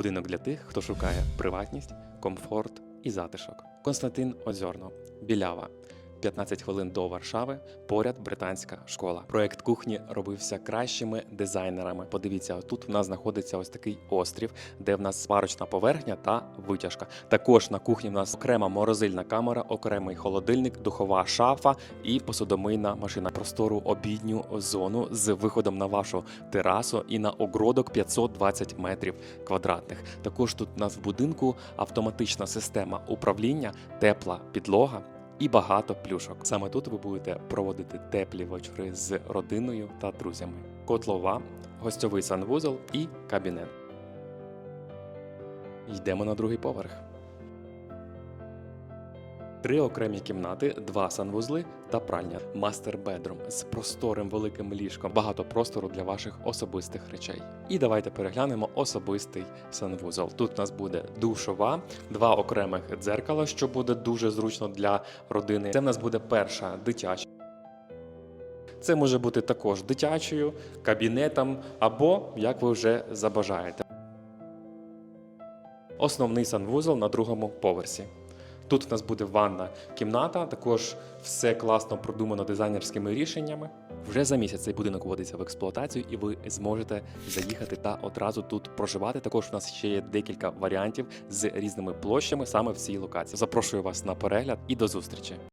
Будинок для тих, хто шукає приватність, комфорт і затишок. Константин Озьорно, Білява. 15 хвилин до Варшави, поряд британська школа. Проект кухні робився кращими дизайнерами. Подивіться, тут в нас знаходиться ось такий острів, де в нас сварочна поверхня та витяжка. Також на кухні в нас окрема морозильна камера, окремий холодильник, духова шафа і посудомийна машина. Простору обідню зону з виходом на вашу терасу і на огородок 520 метрів квадратних. Також тут у нас в будинку автоматична система управління, тепла підлога. І багато плюшок. Саме тут ви будете проводити теплі вечори з родиною та друзями. Котлова, гостьовий санвузол і кабінет. Йдемо на другий поверх. Три окремі кімнати, два санвузли та пральня. Мастер бедрум з просторим великим ліжком, багато простору для ваших особистих речей. І давайте переглянемо особистий санвузол. Тут у нас буде душова, два окремих дзеркала, що буде дуже зручно для родини. Це в нас буде перша дитяча. Це може бути також дитячою, кабінетом або як ви вже забажаєте. Основний санвузол на другому поверсі. Тут в нас буде ванна кімната, також все класно продумано дизайнерськими рішеннями. Вже за місяць цей будинок вводиться в експлуатацію, і ви зможете заїхати та одразу тут проживати. Також у нас ще є декілька варіантів з різними площами саме в цій локації. Запрошую вас на перегляд і до зустрічі.